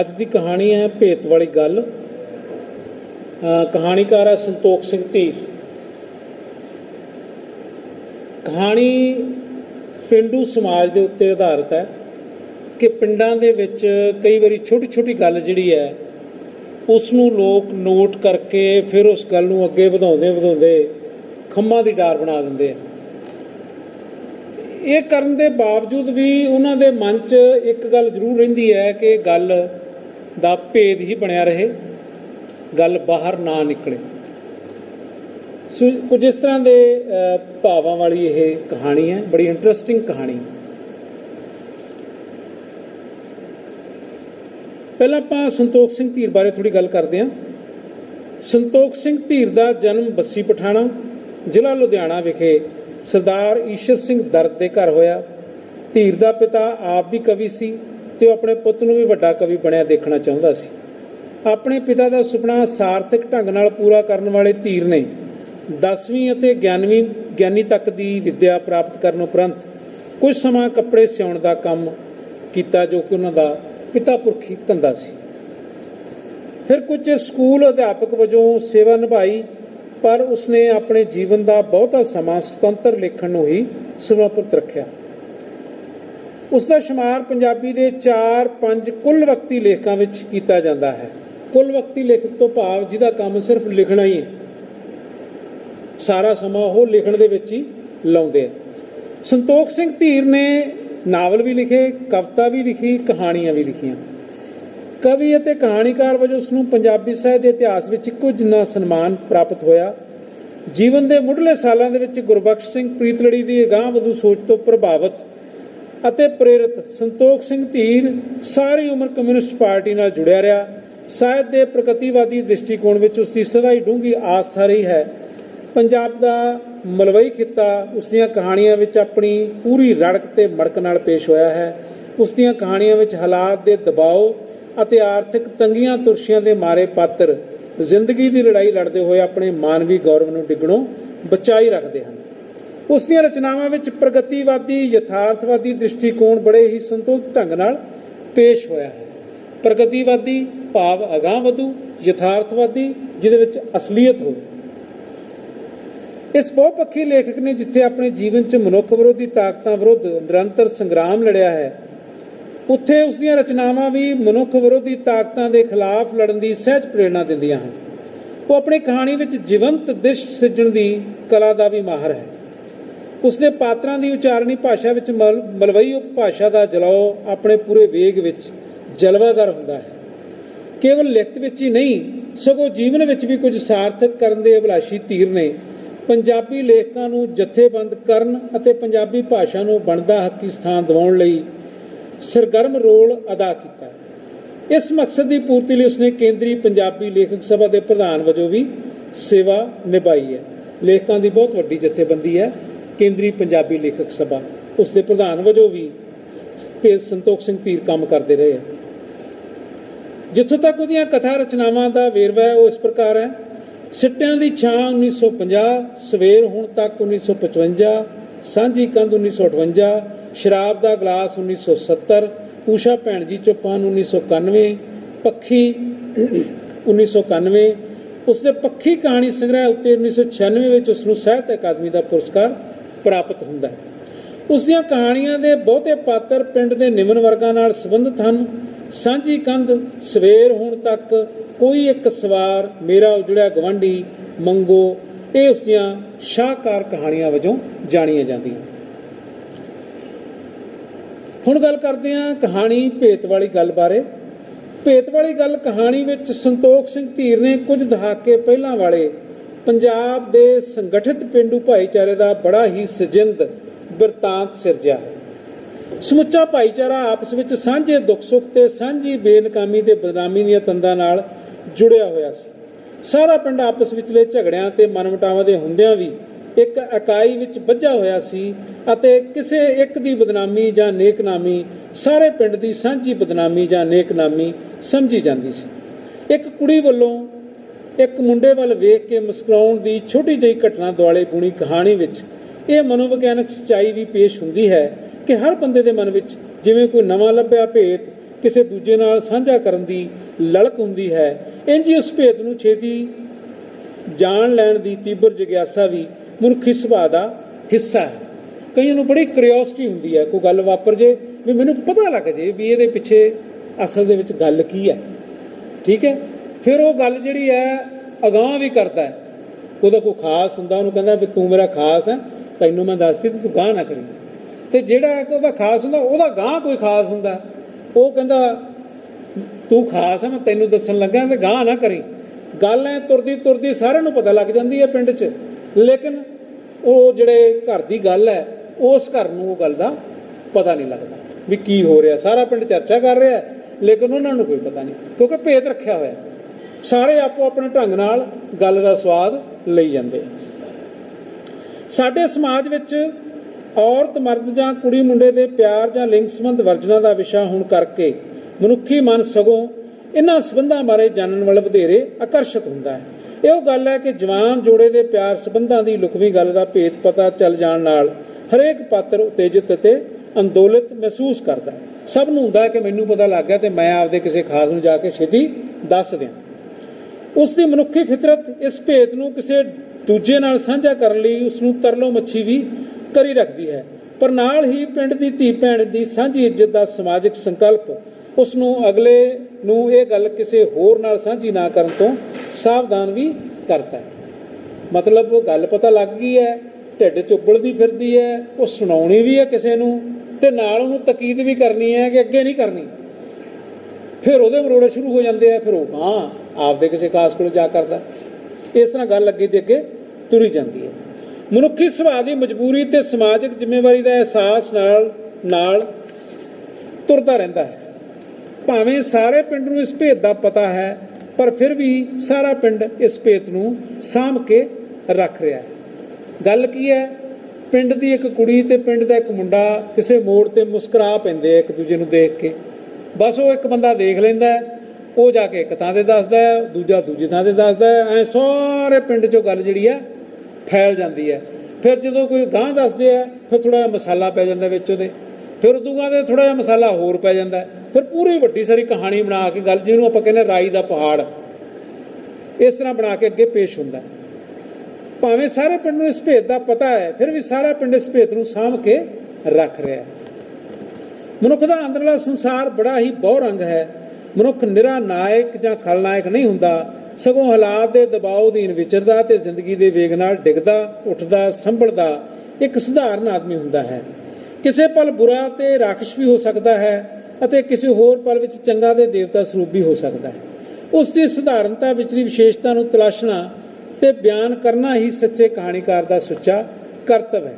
ਅੱਜ ਦੀ ਕਹਾਣੀ ਹੈ ਭੇਤ ਵਾਲੀ ਗੱਲ। ਕਹਾਣੀਕਾਰ ਹੈ ਸੰਤੋਖ ਸਿੰਘ ਧੀਰ। ਕਹਾਣੀ ਪਿੰਡੂ ਸਮਾਜ ਦੇ ਉੱਤੇ ਆਧਾਰਿਤ ਹੈ ਕਿ ਪਿੰਡਾਂ ਦੇ ਵਿੱਚ ਕਈ ਵਾਰੀ ਛੋਟੀ ਛੋਟੀ ਗੱਲ ਜਿਹੜੀ ਹੈ ਉਸ ਨੂੰ ਲੋਕ ਨੋਟ ਕਰਕੇ ਫਿਰ ਉਸ ਗੱਲ ਨੂੰ ਅੱਗੇ ਵਧਾਉਂਦੇ ਵਧਾਉਂਦੇ ਖੰਮਾਂ ਦੀ ਡਾਰ ਬਣਾ ਦਿੰਦੇ ਆ। ਇਹ ਕਰਨ ਦੇ ਬਾਵਜੂਦ ਵੀ ਉਹਨਾਂ ਦੇ ਮਨ 'ਚ ਇੱਕ ਗੱਲ ਜ਼ਰੂਰ ਰਹਿੰਦੀ ਹੈ ਕਿ ਗੱਲ ਦਾ ਭੇਦ ਹੀ ਬਣਿਆ ਰਹੇ, ਗੱਲ ਬਾਹਰ ਨਾ ਨਿਕਲੇ। ਸੋ ਕੁਝ ਇਸ ਤਰ੍ਹਾਂ ਦੇ ਭਾਵਾਂ ਵਾਲੀ ਇਹ ਕਹਾਣੀ ਹੈ, ਬੜੀ ਇੰਟਰਸਟਿੰਗ ਕਹਾਣੀ ਪਹਿਲਾਂ ਆਪਾਂ ਸੰਤੋਖ ਸਿੰਘ ਧੀਰ ਬਾਰੇ ਥੋੜੀ ਗੱਲ ਕਰਦੇ ਹਾਂ। ਸੰਤੋਖ ਸਿੰਘ ਧੀਰ ਦਾ ਜਨਮ ਬੱਸੀ ਪਠਾਣਾ, ਜ਼ਿਲ੍ਹਾ ਲੁਧਿਆਣਾ ਵਿਖੇ ਸਰਦਾਰ ਈਸ਼ਰ ਸਿੰਘ ਦਰਦ ਦੇ ਘਰ ਹੋਇਆ। ਧੀਰ ਦਾ ਪਿਤਾ ਆਪ ਵੀ ਕਵੀ ਸੀ। ਤੇ ਉਹ ਆਪਣੇ ਪੁੱਤ ਨੂੰ ਵੀ ਵੱਡਾ ਕਵੀ ਬਣਿਆ ਦੇਖਣਾ ਚਾਹੁੰਦਾ ਸੀ। ਆਪਣੇ ਪਿਤਾ ਦਾ ਸੁਪਨਾ ਸਾਰਥਕ ਢੰਗ ਨਾਲ ਪੂਰਾ ਕਰਨ ਵਾਲੇ ਧੀਰ ਨੇ 10ਵੀਂ ਅਤੇ 11ਵੀਂ ਗਿਆਨੀ ਤੱਕ ਦੀ ਵਿੱਦਿਆ ਪ੍ਰਾਪਤ ਕਰਨ ਉਪਰੰਤ ਕੁਝ ਸਮਾਂ ਕੱਪੜੇ ਸਿਉਣ ਦਾ ਕੰਮ ਕੀਤਾ ਜੋ ਕਿ ਉਹਨਾਂ ਦਾ ਪਿਤਾ ਪੁਰਖੀ ਧੰਦਾ ਸੀ। ਫਿਰ ਕੁਝ ਚਿਰ ਸਕੂਲ ਅਧਿਆਪਕ ਵਜੋਂ ਸੇਵਾ ਨਿਭਾਈ, ਪਰ ਉਸਨੇ ਆਪਣੇ ਜੀਵਨ ਦਾ ਬਹੁਤਾ ਸਮਾਂ ਸੁਤੰਤਰ ਲੇਖਣ ਨੂੰ ਹੀ ਸਮਰਪਿਤ ਰੱਖਿਆ। ਉਸ ਦਾ ਸ਼ੁਮਾਰ ਪੰਜਾਬੀ ਦੇ 4-5 ਕੁੱਲ ਵਕਤੀ ਲੇਖਕਾਂ ਵਿੱਚ ਕੀਤਾ ਜਾਂਦਾ ਹੈ। ਕੁੱਲ ਵਕਤੀ ਲੇਖਕ ਤੋਂ ਭਾਵ ਜਿਹਦਾ ਕੰਮ ਸਿਰਫ ਲਿਖਣਾ ਹੀ ਹੈ। ਸਾਰਾ ਸਮਾਂ ਉਹ ਲਿਖਣ ਦੇ ਵਿੱਚ ਹੀ ਲਾਉਂਦੇ ਆ। ਸੰਤੋਖ ਸਿੰਘ ਧੀਰ ਨੇ ਨਾਵਲ ਵੀ ਲਿਖੇ, ਕਵਿਤਾ ਵੀ ਲਿਖੀ, ਕਹਾਣੀਆਂ ਵੀ ਲਿਖੀਆਂ। ਕਵੀ ਅਤੇ ਕਹਾਣੀਕਾਰ ਵਜੋਂ ਉਸ ਨੂੰ ਪੰਜਾਬੀ ਸਾਹਿਤ ਦੇ ਇਤਿਹਾਸ ਵਿੱਚ ਇੱਕੋ ਜਿੰਨਾ ਸਨਮਾਨ ਪ੍ਰਾਪਤ ਹੋਇਆ। ਜੀਵਨ ਦੇ ਮੁੱਢਲੇ ਸਾਲਾਂ ਦੇ ਵਿੱਚ ਗੁਰਬਖਸ਼ ਸਿੰਘ ਪ੍ਰੀਤਲੜੀ ਦੀ ਅਗਾਂਹ-ਵਧੂ ਸੋਚ ਤੋਂ ਪ੍ਰਭਾਵਿਤ ਅਤੇ ਪ੍ਰੇਰਿਤ ਸੰਤੋਖ ਸਿੰਘ ਧੀਰ ਸਾਰੀ ਉਮਰ ਕਮਿਊਨਿਸਟ ਪਾਰਟੀ ਨਾਲ ਜੁੜਿਆ ਰਿਹਾ। ਸਾਹਿਤ ਦੇ ਪ੍ਰਗਤੀਵਾਦੀ ਦ੍ਰਿਸ਼ਟੀਕੋਣ ਵਿੱਚ ਉਸ ਦੀ ਸਦਾ ਹੀ ਡੂੰਘੀ ਆਸਥਾ ਰਹੀ ਹੈ। ਪੰਜਾਬ ਦਾ ਮਲਵਈ ਖਿੱਤਾ ਉਸ ਦੀਆਂ ਕਹਾਣੀਆਂ ਵਿੱਚ ਆਪਣੀ ਪੂਰੀ ਰੜਕ ਤੇ ਮੜਕ ਨਾਲ ਪੇਸ਼ ਹੋਇਆ ਹੈ। ਉਸ ਦੀਆਂ ਕਹਾਣੀਆਂ ਵਿੱਚ ਹਾਲਾਤ ਦੇ ਦਬਾਅ ਅਤੇ ਆਰਥਿਕ ਤੰਗੀਆਂ ਤੁਰਸ਼ੀਆਂ ਦੇ ਮਾਰੇ ਪਾਤਰ ਜ਼ਿੰਦਗੀ ਦੀ ਲੜਾਈ ਲੜਦੇ ਹੋਏ ਆਪਣੇ ਮਾਨਵੀ ਗੌਰਵ ਨੂੰ ਡਿੱਗਣੋਂ ਬਚਾਈ ਰੱਖਦੇ ਹਨ। ਉਸ ਦੀਆਂ ਰਚਨਾਵਾਂ ਵਿੱਚ ਪ੍ਰਗਤੀਵਾਦੀ, ਯਥਾਰਥਵਾਦੀ ਦ੍ਰਿਸ਼ਟੀਕੋਣ ਬੜੇ ਹੀ ਸੰਤੁਲਿਤ ਢੰਗ ਨਾਲ ਪੇਸ਼ ਹੋਇਆ ਹੈ। ਪ੍ਰਗਤੀਵਾਦੀ ਭਾਵ ਅਗਾਂਹਵਧੂ ਯਥਾਰਥਵਾਦੀ ਜਿਹਦੇ ਵਿੱਚ ਅਸਲੀਅਤ ਹੋਵੇ। ਇਸ ਬਹੁਪੱਖੀ ਲੇਖਕ ਨੇ ਜਿੱਥੇ ਆਪਣੇ ਜੀਵਨ 'ਚ ਮਨੁੱਖ ਵਿਰੋਧੀ ਤਾਕਤਾਂ ਵਿਰੁੱਧ ਨਿਰੰਤਰ ਸੰਗਰਾਮ ਲੜਿਆ ਹੈ, ਉੱਥੇ ਉਸ ਦੀਆਂ ਰਚਨਾਵਾਂ ਵੀ ਮਨੁੱਖ ਵਿਰੋਧੀ ਤਾਕਤਾਂ ਦੇ ਖਿਲਾਫ ਲੜਨ ਦੀ ਸਹਿਜ ਪ੍ਰੇਰਣਾ ਦਿੰਦੀਆਂ ਹਨ। ਉਹ ਆਪਣੀ ਕਹਾਣੀ ਵਿੱਚ ਜੀਵੰਤ ਦ੍ਰਿਸ਼ ਸਿਰਜਣ ਦੀ ਕਲਾ ਦਾ ਵੀ ਮਾਹਰ ਹੈ। ਉਸ ਪਾਤਰਾਂ ਦੀ ਉਚਾਰਣੀ ਭਾਸ਼ਾ ਵਿੱਚ ਮਲ- ਮਲਵਈ ਉਪਭਾਸ਼ਾ ਦਾ ਜਲਾਓ ਆਪਣੇ ਪੂਰੇ ਵੇਗ ਵਿੱਚ ਜਲਵਾਗਰ ਹੁੰਦਾ ਹੈ। ਕੇਵਲ ਲਿਖਤ ਵਿੱਚ ਹੀ ਨਹੀਂ, ਸਗੋਂ ਜੀਵਨ ਵਿੱਚ ਵੀ ਕੁਝ ਸਾਰਥਕ ਕਰਨ ਦੇ ਅਭਿਲਾਸ਼ੀ ਧੀਰ ਨੇ ਪੰਜਾਬੀ ਲੇਖਕਾਂ ਨੂੰ ਜਥੇਬੰਦ ਕਰਨ ਅਤੇ ਪੰਜਾਬੀ ਭਾਸ਼ਾ ਨੂੰ ਬਣਦਾ ਹੱਕੀ ਸਥਾਨ ਦਿਵਾਉਣ ਲਈ ਸਰਗਰਮ ਰੋਲ ਅਦਾ ਕੀਤਾ ਇਸ ਮਕਸਦ ਦੀ ਪੂਰਤੀ ਲਈ ਉਸਨੇ ਕੇਂਦਰੀ ਪੰਜਾਬੀ ਲੇਖਕ ਸਭਾ ਦੇ ਪ੍ਰਧਾਨ ਵਜੋਂ ਵੀ ਸੇਵਾ ਨਿਭਾਈ ਹੈ। ਲੇਖਕਾਂ ਦੀ ਬਹੁਤ ਵੱਡੀ ਜਥੇਬੰਦੀ ਹੈ। ਕੇਂਦਰੀ ਪੰਜਾਬੀ ਲੇਖਕ ਸਭਾ। ਉਸ ਦੇ ਪ੍ਰਧਾਨ ਵਜੋਂ ਵੀ ਭੇ- ਸੰਤੋਖ ਸਿੰਘ ਧੀਰ ਕੰਮ ਕਰਦੇ ਰਹੇ ਜਿੱਥੋਂ ਤੱਕ ਉਹਦੀਆਂ ਕਥਾ ਰਚਨਾਵਾਂ ਦਾ ਵੇਰਵਾ ਹੈ, ਉਹ ਇਸ ਪ੍ਰਕਾਰ ਹੈ। ਸਿੱਟਿਆਂ ਦੀ ਛਾਂ 1950 ਸਵੇਰ ਹੁਣ ਤੱਕ 1955 ਸਾਂਝੀ ਕੰਧ 1958 ਸ਼ਰਾਬ ਦਾ ਗਲਾਸ 1970 ਊਸ਼ਾ ਭੈਣ ਜੀ ਚੌਪਾਨ 1991 ਪੱਖੀ 1991 ਉਸ ਦੇ ਪੱਖੀ ਕਹਾਣੀ ਸੰਗ੍ਰਹਿ ਉੱਤੇ 1996 ਵਿੱਚ ਉਸ ਨੂੰ ਸਾਹਿਤ ਅਕਾਦਮੀ ਦਾ ਪੁਰਸਕਾਰ ਪ੍ਰਾਪਤ ਹੁੰਦਾ ਹੈ। ਉਸ ਦੀਆਂ ਕਹਾਣੀਆਂ ਦੇ ਬਹੁਤੇ ਪਾਤਰ ਪਿੰਡ ਦੇ ਨਿਮਨ ਵਰਗਾਂ ਨਾਲ ਸੰਬੰਧਿਤ ਹਨ। ਸਾਂਝੀ ਕੰਧ, ਸਵੇਰ ਹੋਣ ਤੱਕ ਕੋਈ ਇੱਕ ਸਵਾਰ ਮੇਰਾ ਉਜੜਿਆ ਗਵੰਡੀ ਮੰਗੋ, ਇਹ ਉਸ ਦੀਆਂ ਸ਼ਾਹਕਾਰ ਕਹਾਣੀਆਂ ਵਜੋਂ ਜਾਣੀਆਂ ਜਾਂਦੀਆਂ ਹੁਣ ਗੱਲ ਕਰਦੇ ਹਾਂ ਕਹਾਣੀ ਭੇਤ ਵਾਲੀ ਗੱਲ ਬਾਰੇ। ਭੇਤ ਵਾਲੀ ਗੱਲ ਕਹਾਣੀ ਵਿੱਚ ਸੰਤੋਖ ਸਿੰਘ ਧੀਰ ਨੇ ਕੁਝ ਦਹਾਕੇ ਪਹਿਲਾਂ ਵਾਲੇ ਪੰਜਾਬ ਦੇ ਸੰਗਠਿਤ ਪਿੰਡੂ ਭਾਈਚਾਰੇ ਦਾ ਬੜਾ ਹੀ ਸਜਿੰਦ ਬਿਰਤਾਂਤ ਸਿਰਜਿਆ ਹੈ। ਸਮੁੱਚਾ ਭਾਈਚਾਰਾ ਆਪਸ ਵਿੱਚ ਸਾਂਝੇ ਦੁੱਖ ਸੁੱਖ ਤੇ ਸਾਂਝੀ ਬੇਨਕਾਮੀ ਤੇ ਬਦਨਾਮੀ ਦੀਆਂ ਤੰਦਾਂ ਨਾਲ ਜੁੜਿਆ ਹੋਇਆ ਸੀ। ਸਾਰਾ ਪਿੰਡ ਆਪਸ ਵਿਚਲੇ ਝਗੜਿਆਂ ਤੇ ਮਨਮਟਾਵਾਂ ਦੇ ਹੁੰਦਿਆਂ ਵੀ ਇੱਕ ਇਕਾਈ ਵਿੱਚ ਬੱਝਾ ਹੋਇਆ ਸੀ ਅਤੇ ਕਿਸੇ ਇੱਕ ਦੀ ਬਦਨਾਮੀ ਜਾਂ ਨੇਕਨਾਮੀ, ਸਾਰੇ ਪਿੰਡ ਦੀ ਸਾਂਝੀ ਬਦਨਾਮੀ ਜਾਂ ਨੇਕਨਾਮੀ ਸਮਝੀ ਜਾਂਦੀ ਸੀ। ਇੱਕ ਕੁੜੀ ਵੱਲੋਂ ਇੱਕ ਮੁੰਡੇ ਵੱਲ ਵੇਖ ਕੇ ਮੁਸਕਰਾਉਣ ਦੀ ਛੋਟੀ ਜਿਹੀ ਘਟਨਾ ਦੁਆਲੇ ਪੁਣੀ ਕਹਾਣੀ ਵਿੱਚ ਇਹ ਮਨੋਵਿਗਿਆਨਕ ਸਚਾਈ ਵੀ ਪੇਸ਼ ਹੁੰਦੀ ਹੈ ਕਿ ਹਰ ਬੰਦੇ ਦੇ ਮਨ ਵਿੱਚ ਜਿਵੇਂ ਕੋਈ ਨਵਾਂ ਲੱਭਿਆ ਭੇਤ ਕਿਸੇ ਦੂਜੇ ਨਾਲ ਸਾਂਝਾ ਕਰਨ ਦੀ ਲਲਕ ਹੁੰਦੀ ਹੈ। ਇੰਜ ਹੀ ਉਸ ਭੇਤ ਨੂੰ ਛੇਤੀ ਜਾਣ ਲੈਣ ਦੀ ਤੀਬਰ ਜਿਗਿਆਸਾ ਵੀ ਮਨੁੱਖੀ ਸੁਭਾਅ ਦਾ ਹਿੱਸਾ ਹੈ। ਕਈਆਂ ਨੂੰ ਬੜੀ ਕਿਉਰਿਓਸਿਟੀ ਹੁੰਦੀ ਹੈ, ਕੋਈ ਗੱਲ ਵਾਪਰ ਜੇ ਵੀ ਮੈਨੂੰ ਪਤਾ ਲੱਗ ਜੇ ਵੀ ਇਹਦੇ ਪਿੱਛੇ ਅਸਲ ਦੇ ਵਿੱਚ ਗੱਲ ਕੀ ਹੈ। ਠੀਕ ਹੈ? ਫਿਰ ਉਹ ਗੱਲ ਜਿਹੜੀ ਹੈ, ਅਗਾਹ ਵੀ ਕਰਦਾ ਹੈ। ਉਹਦਾ ਕੋਈ ਖਾਸ ਹੁੰਦਾ, ਉਹਨੂੰ ਕਹਿੰਦਾ ਵੀ ਤੂੰ ਮੇਰਾ ਖਾਸ ਹੈ, ਤੈਨੂੰ ਮੈਂ ਦੱਸਦੀ, ਤੇ ਤੂੰ ਗਾਹ ਨਾ ਕਰੀ। ਤੇ ਜਿਹੜਾ ਕਿ ਉਹਦਾ ਖਾਸ ਹੁੰਦਾ, ਉਹਦਾ ਗਾਹ ਕੋਈ ਖਾਸ ਹੁੰਦਾ ਉਹ ਕਹਿੰਦਾ, ਤੂੰ ਖਾਸ ਹੈ, ਮੈਂ ਤੈਨੂੰ ਦੱਸਣ ਲੱਗਾ ਤੇ ਗਾਹ ਨਾ ਕਰੀ। ਗੱਲ ਐ ਤੁਰਦੀ ਤੁਰਦੀ ਸਾਰਿਆਂ ਨੂੰ ਪਤਾ ਲੱਗ ਜਾਂਦੀ ਹੈ ਪਿੰਡ 'ਚ। ਲੇਕਿਨ ਉਹ ਜਿਹੜੇ ਘਰ ਦੀ ਗੱਲ ਹੈ, ਉਸ ਘਰ ਨੂੰ ਉਹ ਗੱਲ ਦਾ ਪਤਾ ਨਹੀਂ ਲੱਗਦਾ ਵੀ ਕੀ ਹੋ ਰਿਹਾ। ਸਾਰਾ ਪਿੰਡ ਚਰਚਾ ਕਰ ਰਿਹਾ ਲੇਕਿਨ ਉਹਨਾਂ ਨੂੰ ਕੋਈ ਪਤਾ ਨਹੀਂ, ਕਿਉਂਕਿ ਭੇਤ ਰੱਖਿਆ ਹੋਇਆ ਸਾਰੇ ਆਪੋ ਆਪਣੇ ਢੰਗ ਨਾਲ ਗੱਲ ਦਾ ਸਵਾਦ ਲਈ ਜਾਂਦੇ। ਸਾਡੇ ਸਮਾਜ ਵਿੱਚ ਔਰਤ, ਮਰਦ ਜਾਂ ਕੁੜੀ ਮੁੰਡੇ ਦੇ ਪਿਆਰ ਜਾਂ ਲਿੰਗ ਸੰਬੰਧ ਵਰਜਨਾ ਦਾ ਵਿਸ਼ਾ ਹੋਣ ਕਰਕੇ ਮਨੁੱਖੀ ਮਨ ਸਗੋਂ ਇਹਨਾਂ ਸੰਬੰਧਾਂ ਬਾਰੇ ਜਾਣਨ ਵੱਲ ਵਧੇਰੇ ਆਕਰਸ਼ਿਤ ਹੁੰਦਾ ਹੈ। ਇਹ ਉਹ ਗੱਲ ਹੈ ਕਿ ਜਵਾਨ ਜੋੜੇ ਦੇ ਪਿਆਰ ਸੰਬੰਧਾਂ ਦੀ ਲੁਕਵੀਂ ਗੱਲ ਦਾ ਭੇਤ ਪਤਾ ਚੱਲ ਜਾਣ ਨਾਲ ਹਰੇਕ ਪਾਤਰ ਉਤੇਜਿਤ ਅਤੇ ਅੰਦੋਲਿਤ ਮਹਿਸੂਸ ਕਰਦਾ ਸਭ ਨੂੰ ਹੁੰਦਾ ਹੈ ਕਿ ਮੈਨੂੰ ਪਤਾ ਲੱਗ ਗਿਆ ਤੇ ਮੈਂ ਆਪਦੇ ਕਿਸੇ ਖਾਸ ਨੂੰ ਜਾ ਕੇ ਛੇਤੀ ਦੱਸ ਦਿਆਂ। ਉਸ ਦੀ ਮਨੁੱਖੀ ਫਿਤਰਤ ਇਸ ਭੇਤ ਨੂੰ ਕਿਸੇ ਦੂਜੇ ਨਾਲ ਸਾਂਝਾ ਕਰਨ ਲਈ ਉਸ ਨੂੰ ਤਰਲੋ ਮੱਛੀ ਵੀ ਕਰੀ ਰੱਖਦੀ ਹੈ। ਪਰ ਨਾਲ ਹੀ ਪਿੰਡ ਦੀ ਧੀ ਭੈਣ ਦੀ ਸਾਂਝੀ ਇੱਜ਼ਤ ਦਾ ਸਮਾਜਿਕ ਸੰਕਲਪ ਉਸ ਨੂੰ ਅਗਲੇ ਨੂੰ ਇਹ ਗੱਲ ਕਿਸੇ ਹੋਰ ਨਾਲ ਸਾਂਝੀ ਨਾ ਕਰਨ ਤੋਂ ਸਾਵਧਾਨ ਵੀ ਕਰਦਾ ਹੈ। ਮਤਲਬ ਉਹ ਗੱਲ ਪਤਾ ਲੱਗ ਗਈ ਹੈ, ਢਿੱਡ ਚ ਉਬਲਦੀ ਫਿਰਦੀ ਹੈ, ਉਹ ਸੁਣਾਉਣੀ ਵੀ ਹੈ ਕਿਸੇ ਨੂੰ ਤੇ ਨਾਲ ਉਹਨੂੰ ਤਕੀਦ ਵੀ ਕਰਨੀ ਹੈ ਕਿ ਅੱਗੇ ਨਹੀਂ ਕਰਨੀ। ਫਿਰ ਉਹਦੇ ਮਰੋੜੇ ਸ਼ੁਰੂ ਹੋ ਜਾਂਦੇ ਆ, ਫਿਰ ਉਹ ਹਾਂ ਆਪਦੇ ਕਿਸੇ ਖਾਸ ਕੋਲ ਜਾ ਕਰਦਾ। ਇਸ ਤਰ੍ਹਾਂ ਗੱਲ ਅੱਗੇ ਤੇ ਅੱਗੇ ਤੁਰੀ ਜਾਂਦੀ ਹੈ। ਮਨੁੱਖੀ ਸੁਭਾਅ ਦੀ ਮਜਬੂਰੀ ਤੇ ਸਮਾਜਿਕ ਜ਼ਿੰਮੇਵਾਰੀ ਦਾ ਅਹਿਸਾਸ ਨਾਲ ਨਾਲ ਤੁਰਦਾ ਰਹਿੰਦਾ ਹੈ। ਭਾਵੇਂ ਸਾਰੇ ਪਿੰਡ ਨੂੰ ਇਸ ਭੇਦ ਦਾ ਪਤਾ ਹੈ, ਪਰ ਫਿਰ ਵੀ ਸਾਰਾ ਪਿੰਡ ਇਸ ਭੇਤ ਨੂੰ ਸਾਂਭ ਕੇ ਰੱਖ ਰਿਹਾ ਹੈ। ਗੱਲ ਕੀ ਹੈ? ਪਿੰਡ ਦੀ ਇੱਕ ਕੁੜੀ ਤੇ ਪਿੰਡ ਦਾ ਇੱਕ ਮੁੰਡਾ ਕਿਸੇ ਮੋੜ ਤੇ ਮੁਸਕਰਾ ਪੈਂਦੇ ਆ ਇੱਕ ਦੂਜੇ ਨੂੰ ਦੇਖ ਕੇ। ਬਸ ਉਹ ਇੱਕ ਬੰਦਾ ਦੇਖ ਲੈਂਦਾ ਉਹ ਜਾ ਕੇ ਇੱਕ ਥਾਂ ਤੇ ਦੱਸਦਾ ਹੈ, ਦੂਜਾ ਦੂਜੀ ਥਾਂ ਤੇ ਦੱਸਦਾ ਹੈ ਐ ਸਾਰੇ ਪਿੰਡ 'ਚੋਂ ਗੱਲ ਜਿਹੜੀ ਹੈ ਫੈਲ ਜਾਂਦੀ ਹੈ। ਫਿਰ ਜਦੋਂ ਕੋਈ ਗਾਂ ਦੱਸਦੇ ਆ ਫਿਰ ਥੋੜਾ ਜਿਹਾ ਮਸਾਲਾ ਪੈ ਜਾਂਦਾ ਵਿੱਚ ਉਹਦੇ। ਫਿਰ ਉਦੋਂ ਬਾਅਦ ਥੋੜਾ ਜਿਹਾ ਮਸਾਲਾ ਹੋਰ ਪੈ ਜਾਂਦਾ ਫਿਰ ਪੂਰੀ ਵੱਡੀ ਸਾਰੀ ਕਹਾਣੀ ਬਣਾ ਕੇ ਗੱਲ ਜਿਹਨੂੰ ਆਪਾਂ ਕਹਿੰਦੇ ਰਾਈ ਦਾ ਪਹਾੜ ਇਸ ਤਰ੍ਹਾਂ ਬਣਾ ਕੇ ਅੱਗੇ ਪੇਸ਼ ਹੁੰਦਾ ਭਾਵੇਂ ਸਾਰੇ ਪਿੰਡ ਨੂੰ ਇਸ ਭੇਦ ਦਾ ਪਤਾ ਹੈ ਫਿਰ ਵੀ ਸਾਰਾ ਪਿੰਡ ਇਸ ਭੇਦ ਨੂੰ ਸਾਂਭ ਕੇ ਰੱਖ ਰਿਹਾ ਹੈ। ਮਨੁੱਖ ਦਾ ਅੰਦਰਲਾ ਸੰਸਾਰ ਬੜਾ ਹੀ ਬਹੁ ਰੰਗ ਹੈ। ਮਨੁੱਖ ਨਿਰਾ ਨਾਇਕ ਜਾਂ ਖਲਨਾਇਕ ਨਹੀਂ ਹੁੰਦਾ। ਸਗੋਂ ਹਾਲਾਤ ਦੇ ਦਬਾਅ ਅਧੀਨ ਵਿਚਰਦਾ ਤੇ ਜ਼ਿੰਦਗੀ ਦੇ ਵੇਗ ਨਾਲ ਡਿੱਗਦਾ, ਉੱਠਦਾ, ਸੰਭਲਦਾ ਇੱਕ ਸਧਾਰਨ ਆਦਮੀ ਹੁੰਦਾ ਹੈ। ਕਿਸੇ ਪਲ ਬੁਰਾ ਤੇ ਰਾਖਸ਼ ਵੀ ਹੋ ਸਕਦਾ ਹੈ ਅਤੇ ਕਿਸੇ ਹੋਰ ਪਲ ਵਿੱਚ ਚੰਗਾ ਤੇ ਦੇਵਤਾ ਸਰੂਪ ਵੀ ਹੋ ਸਕਦਾ ਹੈ। ਉਸ ਦੀ ਸਧਾਰਨਤਾ ਵਿਚਲੀ ਵਿਸ਼ੇਸ਼ਤਾ ਨੂੰ ਤਲਾਸ਼ਣਾ ਤੇ ਬਿਆਨ ਕਰਨਾ ਹੀ ਸੱਚੇ ਕਹਾਣੀਕਾਰ ਦਾ ਸੁੱਚਾ ਕਰਤਵ ਹੈ।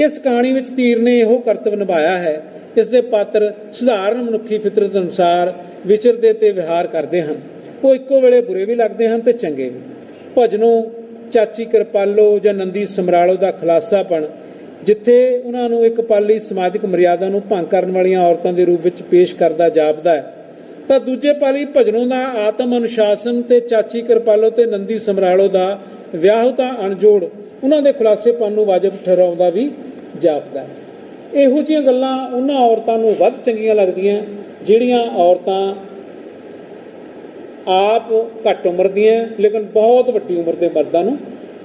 ਇਸ ਕਹਾਣੀ ਵਿੱਚ ਤੀਰ ਨੇ ਇਹੋ ਕਰਤਵ ਨਿਭਾਇਆ ਹੈ। ਇਸ ਦੇ ਪਾਤਰ ਸਧਾਰਨ ਮਨੁੱਖੀ ਫਿਤਰਤ ਅਨੁਸਾਰ ਵਿਚਰਦੇ ਤੇ ਵਿਹਾਰ ਕਰਦੇ ਹਨ। ਉਹ ਇੱਕੋ ਵੇਲੇ ਬੁਰੇ ਵੀ ਲੱਗਦੇ ਹਨ ਤੇ ਚੰਗੇ ਵੀ। ਭਜਨੋਂ, ਚਾਚੀ ਕਿਰਪਾਲੋ ਜਾਂ ਨੰਦੀ ਸਮਰਾਲੋ ਦਾ ਖਲਾਸਾਪਣ, ਜਿੱਥੇ ਉਹਨਾਂ ਨੂੰ ਇੱਕ ਪਾਲੀ ਸਮਾਜਿਕ ਮਰਿਆਦਾ ਨੂੰ ਭੰਗ ਕਰਨ ਵਾਲੀਆਂ ਔਰਤਾਂ ਦੇ ਰੂਪ ਵਿੱਚ ਪੇਸ਼ ਕਰਦਾ ਜਾਪਦਾ ਹੈ। ਤਾਂ ਦੂਜੇ ਪਾਲੀ ਭਜਨੋਂ ਦਾ ਆਤਮ ਅਨੁਸ਼ਾਸਨ ਤੇ ਚਾਚੀ ਕਿਰਪਾਲੋ ਤੇ ਨੰਦੀ ਸਮਰਾਲੋ ਦਾ ਵਿਆਹੁਤਾ ਅਣਜੋੜ, ਉਹਨਾਂ ਦੇ ਖੁਲਾਸੇਪਨ ਨੂੰ ਵਾਜਬ ਠਹਿਰਾਉਂਦਾ ਵੀ ਜਾਪਦਾ ਇਹੋ ਜਿਹੀਆਂ ਗੱਲਾਂ ਉਹਨਾਂ ਔਰਤਾਂ ਨੂੰ ਵੱਧ ਚੰਗੀਆਂ ਲੱਗਦੀਆਂ, ਜਿਹੜੀਆਂ ਔਰਤਾਂ ਆਪ ਘੱਟ ਉਮਰ ਦੀਆਂ, ਲੇਕਿਨ ਬਹੁਤ ਵੱਡੀ ਉਮਰ ਦੇ ਮਰਦਾਂ ਨੂੰ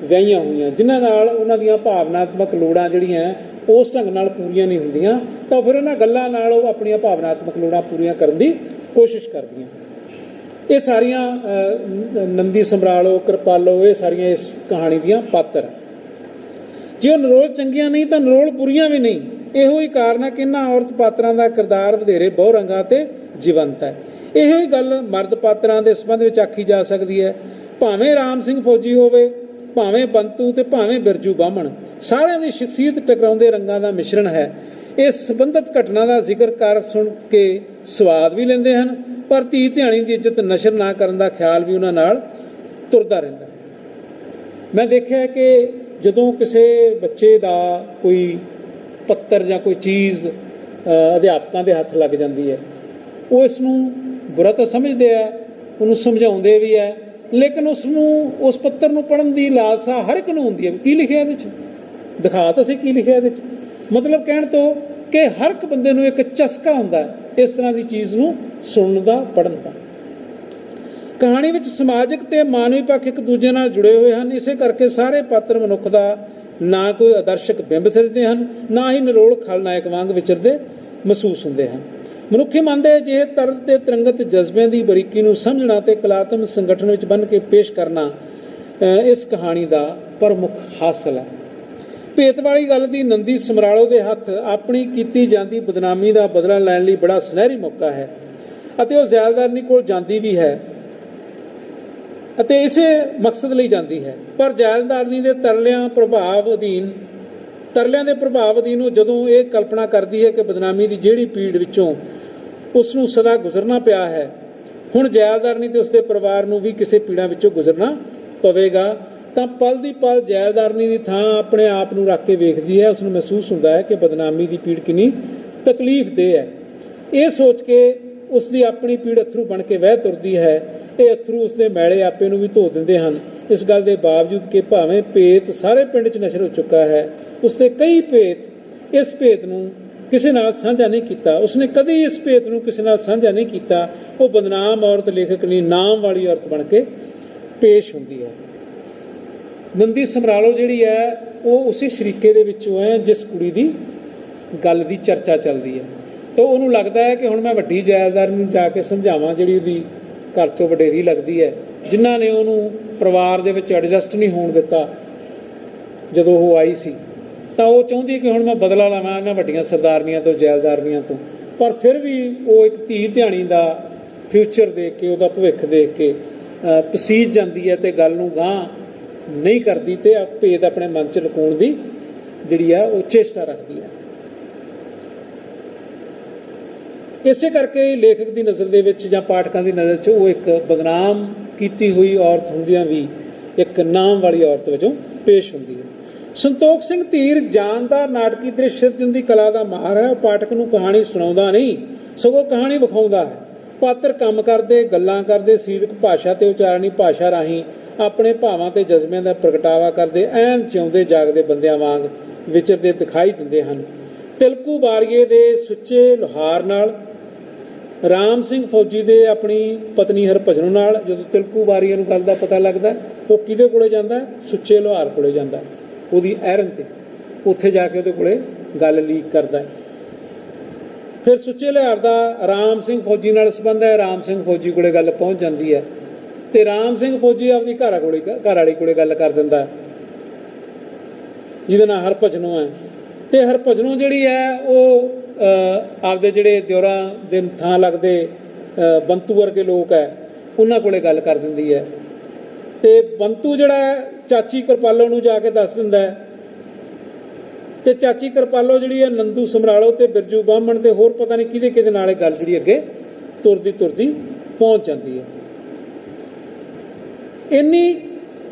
ਵਿਆਹੀਆਂ ਹੋਈਆਂ। ਜਿਨ੍ਹਾਂ ਨਾਲ ਉਹਨਾਂ ਦੀਆਂ ਭਾਵਨਾਤਮਕ ਲੋੜਾਂ ਜਿਹੜੀਆਂ ਉਸ ਢੰਗ ਨਾਲ ਪੂਰੀਆਂ ਨਹੀਂ ਹੁੰਦੀਆਂ, ਤਾਂ ਫਿਰ ਉਹਨਾਂ ਗੱਲਾਂ ਨਾਲ ਉਹ ਆਪਣੀਆਂ ਭਾਵਨਾਤਮਕ ਲੋੜਾਂ ਪੂਰੀਆਂ ਕਰਨ ਦੀ ਕੋਸ਼ਿਸ਼ ਕਰਦੀਆਂ। ਇਹ ਸਾਰੀਆਂ ਨੰਦੀ ਸਮਰਾਲੋ ਕਿਰਪਾਲੋ, ਇਹ ਸਾਰੀਆਂ ਇਸ ਕਹਾਣੀ ਦੀਆਂ ਪਾਤਰ ਜੇ ਉਹ ਨਰੋਲ ਚੰਗੀਆਂ ਨਹੀਂ ਤਾਂ ਨਰੋਲ ਬੁਰੀਆਂ ਵੀ ਨਹੀਂ। ਇਹੋ ਹੀ ਕਾਰਨ ਹੈ ਕਿ ਇਹਨਾਂ ਔਰਤ ਪਾਤਰਾਂ ਦਾ ਕਿਰਦਾਰ ਵਧੇਰੇ ਬਹੁ ਰੰਗਾ ਤੇ ਜੀਵੰਤ ਹੈ। ਇਹੋ ਹੀ ਗੱਲ ਮਰਦ ਪਾਤਰਾਂ ਦੇ ਸੰਬੰਧ ਵਿੱਚ ਆਖੀ ਜਾ ਸਕਦੀ ਹੈ। ਭਾਵੇਂ ਰਾਮ ਸਿੰਘ ਫੌਜੀ ਹੋਵੇ, ਭਾਵੇਂ ਬੰਤੂ ਤੇ ਭਾਵੇਂ ਬਿਰਜੂ ਬਾਹਮਣ, ਸਾਰਿਆਂ ਦੀ ਸ਼ਖਸੀਅਤ ਟਕਰਾਉਂਦੇ ਰੰਗਾਂ ਦਾ ਮਿਸ਼ਰਣ ਹੈ। ਇਸ ਸੰਬੰਧਿਤ ਘਟਨਾ ਦਾ ਜ਼ਿਕਰ ਕਰ ਸੁਣ ਕੇ ਸਵਾਦ ਵੀ ਲੈਂਦੇ ਹਨ, ਪਰ ਧੀ ਧਿਆਣੀ ਦੀ ਇੱਜ਼ਤ ਨਸ਼ਰ ਨਾ ਕਰਨ ਦਾ ਖਿਆਲ ਵੀ ਉਹਨਾਂ ਨਾਲ ਤੁਰਦਾ ਰਹਿੰਦਾ ਹੈ। ਮੈਂ ਦੇਖਿਆ ਕਿ ਜਦੋਂ ਕਿਸੇ ਬੱਚੇ ਦਾ ਕੋਈ ਪੱਤਰ ਜਾਂ ਕੋਈ ਚੀਜ਼ ਅਧਿਆਪਕਾਂ ਦੇ ਹੱਥ ਲੱਗ ਜਾਂਦੀ ਹੈ, ਉਹ ਇਸ ਨੂੰ ਬੁਰਾ ਤਾਂ ਸਮਝਦੇ ਆ, ਉਹਨੂੰ ਸਮਝਾਉਂਦੇ ਵੀ ਹੈ ਲੇਕਿਨ ਉਸ ਨੂੰ ਉਸ ਪੱਤਰ ਨੂੰ ਪੜ੍ਹਨ ਦੀ ਲਾਲਸਾ ਹਰ ਇੱਕ ਨੂੰ ਹੁੰਦੀ ਹੈ, ਵੀ ਕੀ ਲਿਖਿਆ ਇਹਦੇ ਵਿੱਚ ਦਿਖਾ ਤਾਂ ਸੀ ਕੀ ਲਿਖਿਆ ਇਹਦੇ ਵਿੱਚ ਮਤਲਬ ਕਹਿਣ ਤੋਂ ਕਿ ਹਰ ਇੱਕ ਬੰਦੇ ਨੂੰ ਇੱਕ ਚਸਕਾ ਹੁੰਦਾ ਇਸ ਤਰ੍ਹਾਂ ਦੀ ਚੀਜ਼ ਨੂੰ ਸੁਣਨ ਦਾ, ਪੜ੍ਹਨ ਦਾ। ਕਹਾਣੀ ਵਿੱਚ ਸਮਾਜਿਕ ਤੇ ਮਾਨਵੀ ਪੱਖ ਇੱਕ ਦੂਜੇ ਨਾਲ ਜੁੜੇ ਹੋਏ ਹਨ। ਇਸੇ ਕਰਕੇ ਸਾਰੇ ਪਾਤਰ ਮਨੁੱਖ ਦਾ ਨਾ ਕੋਈ ਆਦਰਸ਼ਕ ਬਿੰਬ ਸਿਰਜਦੇ ਹਨ, ਨਾ ਹੀ ਨਿਰੋਲ ਖਲਨਾਇਕ ਵਾਂਗ ਵਿਚਰਦੇ ਮਹਿਸੂਸ ਹੁੰਦੇ ਹਨ। ਮਨੁੱਖੀ ਮਨ ਦੇ ਅਜਿਹੇ ਤਰਲ ਤੇ ਤਰੰਗਤ ਜਜ਼ਬਿਆਂ ਦੀ ਬਰੀਕੀ ਨੂੰ ਸਮਝਣਾ ਤੇ ਕਲਾਤਮਕ ਸੰਗਠਨ ਵਿੱਚ ਬੰਨ ਕੇ ਪੇਸ਼ ਕਰਨਾ ਇਸ ਕਹਾਣੀ ਦਾ ਪ੍ਰਮੁੱਖ ਹਾਸਲ ਹੈ। ਭੇਤ ਵਾਲੀ ਗੱਲ ਦੀ ਨੰਦੀ ਸਮਰਾਲੋ ਦੇ ਹੱਥ ਆਪਣੀ ਕੀਤੀ ਜਾਂਦੀ ਬਦਨਾਮੀ ਦਾ ਬਦਲਾ ਲੈਣ ਲਈ ਬੜਾ ਸੁਨਹਿਰੀ ਮੌਕਾ ਹੈ ਅਤੇ ਉਹ ਜ਼ੈਲਦਾਰਨੀ ਕੋਲ ਜਾਂਦੀ ਵੀ ਹੈ। ਅਤੇ ਇਸੇ ਮਕਸਦ ਲਈ ਜਾਂਦੀ ਹੈ। ਪਰ ਜਾਇਲਦਾਰਨੀ ਦੇ ਤਰਲਿਆਂ ਪ੍ਰਭਾਵ ਅਧੀਨ, ਤਰਲਿਆਂ ਦੇ ਪ੍ਰਭਾਵ ਅਧੀਨ ਉਹ ਜਦੋਂ ਇਹ ਕਲਪਨਾ ਕਰਦੀ ਹੈ ਕਿ ਬਦਨਾਮੀ ਦੀ ਜਿਹੜੀ ਪੀੜ ਵਿੱਚੋਂ ਉਸ ਨੂੰ ਸਦਾ ਗੁਜ਼ਰਨਾ ਪਿਆ ਹੈ, ਹੁਣ ਜਾਇਲਦਾਰਨੀ ਤੇ ਉਸਦੇ ਪਰਿਵਾਰ ਨੂੰ ਵੀ ਕਿਸੇ ਪੀੜਾ ਵਿੱਚੋਂ ਗੁਜ਼ਰਨਾ ਪਵੇਗਾ, ਤਾਂ ਪਲ ਦੀ ਪਲ ਜਾਇਲਦਾਰਨੀ ਦੀ ਥਾਂ ਆਪਣੇ ਆਪ ਨੂੰ ਰੱਖ ਕੇ ਵੇਖਦੀ ਹੈ ਉਸ ਨੂੰ ਮਹਿਸੂਸ ਹੁੰਦਾ ਹੈ ਕਿ ਬਦਨਾਮੀ ਦੀ ਪੀੜ ਕਿੰਨੀ ਤਕਲੀਫ਼ ਤਕਲੀਫਦੇਹ ਹੈ। ਇਹ ਸੋਚ ਕੇ ਉਸ ਦੀ ਆਪਣੀ ਪੀੜ ਅਥਰੂ ਬਣ ਕੇ ਵਹਿ ਤੁਰਦੀ ਹੈ, ਇਹ ਅਥਰੂ ਉਸ ਦੇ ਮੈਲੇ ਆਪੇ ਨੂੰ ਵੀ ਧੋ ਦਿੰਦੇ ਹਨ। ਇਸ ਗੱਲ ਦੇ ਬਾਵਜੂਦ ਕਿ ਭਾਵੇਂ ਭੇਤ ਸਾਰੇ ਪਿੰਡ 'ਚ ਨਸ਼ਰ ਹੋ ਚੁੱਕਾ ਹੈ, ਉਸ ਦੇ ਕਈ ਭੇਤ ਇਸ ਭੇਤ ਨੂੰ ਕਿਸੇ ਨਾਲ ਸਾਂਝਾ ਨਹੀਂ ਕੀਤਾ। ਉਸਨੇ ਕਦੇ ਇਸ ਭੇਤ ਨੂੰ ਕਿਸੇ ਨਾਲ ਸਾਂਝਾ ਨਹੀਂ ਕੀਤਾ। ਉਹ ਬਦਨਾਮ ਔਰਤ ਲੇਖਕ ਲਈ ਨਾਮ ਵਾਲੀ ਔਰਤ ਬਣ ਕੇ ਪੇਸ਼ ਹੁੰਦੀ ਹੈ। ਨੰਦੀ ਸਮਰਾਲੋ ਜਿਹੜੀ ਹੈ, ਉਹ ਉਸੇ ਸ਼ਰੀਕੇ ਦੇ ਵਿੱਚੋਂ ਹੈ, ਜਿਸ ਕੁੜੀ ਦੀ ਗੱਲ ਦੀ ਚਰਚਾ ਚੱਲਦੀ ਹੈ। ਤਾਂ ਉਹਨੂੰ ਲੱਗਦਾ ਹੈ ਕਿ ਹੁਣ ਮੈਂ ਵੱਡੀ ਜਾਇਦਾਰ ਨੂੰ ਜਾ ਕੇ ਸਮਝਾਵਾਂ ਜਿਹੜੀ ਉਹਦੀ ਘਰ ਤੋਂ ਵਡੇਰੀ ਲੱਗਦੀ ਹੈ। ਜਿਨ੍ਹਾਂ ਨੇ ਉਹਨੂੰ ਪਰਿਵਾਰ ਦੇ ਵਿੱਚ ਐਡਜਸਟ ਨਹੀਂ ਹੋਣ ਦਿੱਤਾ ਜਦੋਂ ਉਹ ਆਈ ਸੀ। ਤਾਂ ਉਹ ਚਾਹੁੰਦੀ ਕਿ ਹੁਣ ਮੈਂ ਬਦਲਾ ਲਵਾਂ ਇਹਨਾਂ ਵੱਡੀਆਂ ਸਰਦਾਰਨੀਆਂ ਤੋਂ ਜਾਇਦਾਰਨੀਆਂ ਤੋਂ। ਪਰ ਫਿਰ ਵੀ ਉਹ ਇੱਕ ਧੀ ਧਿਆਣੀ ਦਾ ਫਿਊਚਰ ਦੇਖ ਕੇ ਉਹਦਾ ਭਵਿੱਖ ਦੇਖ ਕੇ ਅ, ਪਸੀਜ ਜਾਂਦੀ ਹੈ ਤੇ ਗੱਲ ਨੂੰ ਗਾਂ ਨਹੀਂ ਕਰਦੀ ਤੇ ਭੇਦ ਆਪਣੇ ਮਨ 'ਚ ਲੁਕਾਉਣ ਦੀ ਜਿਹੜੀ ਆ ਉਹ ਚੇਸ਼ਟਾ ਰੱਖਦੀ ਹੈ। ਇਸੇ ਕਰਕੇ ਲੇਖਕ ਦੀ ਨਜ਼ਰ ਦੇ ਵਿੱਚ ਜਾਂ ਪਾਠਕਾਂ ਦੀ ਨਜ਼ਰ 'ਚ ਉਹ ਇੱਕ ਬਦਨਾਮ ਕੀਤੀ ਹੋਈ ਔਰਤ ਹੁੰਦਿਆਂ ਵੀ ਇੱਕ ਨਾਮ ਵਾਲੀ ਔਰਤ ਵਜੋਂ ਪੇਸ਼ ਹੁੰਦੀ ਹੈ। ਸੰਤੋਖ ਸਿੰਘ ਧੀਰ ਜਾਨਦਾਰ ਨਾਟਕੀ ਦ੍ਰਿਸ਼ ਸਿਰਜਣ ਦੀ ਕਲਾ ਦਾ ਮਾਹਰ ਹੈ, ਉਹ ਪਾਠਕ ਨੂੰ ਕਹਾਣੀ ਸੁਣਾਉਂਦਾ ਨਹੀਂ, ਸਗੋਂ ਕਹਾਣੀ ਵਿਖਾਉਂਦਾ ਹੈ। ਪਾਤਰ ਕੰਮ ਕਰਦੇ, ਗੱਲਾਂ ਕਰਦੇ, ਸਰੀਰਕ ਭਾਸ਼ਾ ਤੇ ਉਚਾਰਣੀ ਭਾਸ਼ਾ ਰਾਹੀਂ ਆਪਣੇ ਭਾਵਾਂ ਤੇ ਜਜ਼ਬਿਆਂ ਦਾ ਪ੍ਰਗਟਾਵਾ ਕਰਦੇ, ਐਨ ਜਿਉਂਦੇ, ਜਾਗਦੇ ਬੰਦਿਆਂ ਵਾਂਗ ਵਿਚਰਦੇ ਦਿਖਾਈ ਦਿੰਦੇ ਹਨ। ਤਿਲਕੂ ਬਾਰੀਏ ਦੇ ਸੁੱਚੇ ਲੋਹਾਰ ਨਾਲ ਰਾਮ ਸਿੰਘ ਫੌਜੀ ਦੇ ਆਪਣੀ ਪਤਨੀ ਹਰਭਜਨ ਨਾਲ, ਜਦੋਂ ਤਿਲਕੂ ਬਾਰੀਏ ਨੂੰ ਗੱਲ ਦਾ ਪਤਾ ਲੱਗਦਾ, ਉਹ ਕਿਹਦੇ ਕੋਲੇ ਜਾਂਦਾ? ਸੁੱਚੇ ਲੋਹਾਰ ਕੋਲੇ ਜਾਂਦਾ। ਉਹਦੀ ਐਰਨ ਤੇ। ਉੱਥੇ ਜਾ ਕੇ ਉਹਦੇ ਕੋਲੇ ਗੱਲ ਲੀਕ ਕਰਦਾ ਫਿਰ ਸੁੱਚੇ ਲੋਹਾਰ ਦਾ ਰਾਮ ਸਿੰਘ ਫੌਜੀ ਨਾਲ ਸੰਬੰਧ ਹੈ। ਰਾਮ ਸਿੰਘ ਫੌਜੀ ਕੋਲੇ ਗੱਲ ਪਹੁੰਚ ਜਾਂਦੀ ਹੈ। ਤੇ ਰਾਮ ਸਿੰਘ ਫੌਜੀ ਆਪਦੀ ਘਰ ਕੋਲੇ ਘਰ ਵਾਲੀ ਕੋਲੇ ਗੱਲ ਕਰ ਦਿੰਦਾ ਜਿਹਦੇ ਨਾਲ ਨਾਮ ਹਰਭਜਨੋਂ ਹੈ। ਤੇ ਹਰਭਜਨੋਂ ਜਿਹੜੀ ਹੈ ਉਹ ਆਪਦੇ ਜਿਹੜੇ ਦਿਓਰਾਂ ਦੇ ਥਾਂ ਲੱਗਦੇ ਬੰਤੂ ਵਰਗੇ ਲੋਕ ਹੈ ਉਹਨਾਂ ਕੋਲੇ ਗੱਲ ਕਰ ਦਿੰਦੀ ਹੈ। ਤੇ ਬੰਤੂ ਜਿਹੜਾ ਹੈ, ਚਾਚੀ ਕਿਰਪਾਲੋ ਨੂੰ ਜਾ ਕੇ ਦੱਸ ਦਿੰਦਾ ਹੈ। ਤੇ ਚਾਚੀ ਕਿਰਪਾਲੋ ਜਿਹੜੀ ਹੈ ਨੰਦੂ ਸਮਰਾਲੋ ਤੇ ਬਿਰਜੂ ਬਾਹਮਣ ਤੇ ਹੋਰ ਪਤਾ ਨਹੀਂ ਕਿਹਦੇ ਕਿਹਦੇ ਨਾਲ ਇਹ ਗੱਲ ਜਿਹੜੀ ਅੱਗੇ ਤੁਰਦੀ ਤੁਰਦੀ ਪਹੁੰਚ ਜਾਂਦੀ ਹੈ। ਇੰਨੀ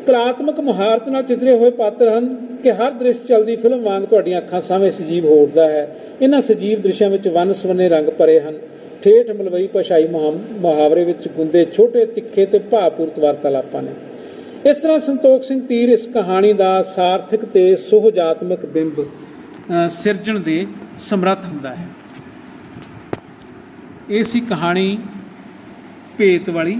ਕਲਾਤਮਕ ਮੁਹਾਰਤ ਨਾਲ ਚਿਤਰੇ ਹੋਏ ਪਾਤਰ ਹਨ ਕਿ ਹਰ ਦ੍ਰਿਸ਼ ਚਲਦੀ ਫਿਲਮ ਵਾਂਗ ਤੁਹਾਡੀਆਂ ਅੱਖਾਂ ਸਾਹਮਣੇ ਸਜੀਵ ਹੋ ਉੱਠਦਾ ਹੈ। ਇਹਨਾਂ ਸਜੀਵ ਦ੍ਰਿਸ਼ਾਂ ਵਿੱਚ ਵੰਨ ਸਵੰਨੇ ਰੰਗ ਭਰੇ ਹਨ। ਠੇਠ ਮਲਵਈ ਭਾਸ਼ਾਈ ਮੁਹਾ- ਮੁਹਾਵਰੇ ਵਿੱਚ ਗੁੰਦੇ ਛੋਟੇ, ਤਿੱਖੇ ਤੇ ਭਾਵਪੂਰਤ ਵਾਰਤਾਲਾਪਾਂ ਨੇ। ਇਸ ਤਰ੍ਹਾਂ ਸੰਤੋਖ ਸਿੰਘ ਤੀਰ ਇਸ ਕਹਾਣੀ ਦਾ ਸਾਰਥਿਕ ਤੇ ਸੁਹਜਾਤਮਕ ਬਿੰਬ ਸਿਰਜਣ ਦੇ ਸਮਰੱਥ ਹੁੰਦਾ ਹੈ। ਇਹ ਸੀ ਕਹਾਣੀ ਭੇਤ ਵਾਲੀ।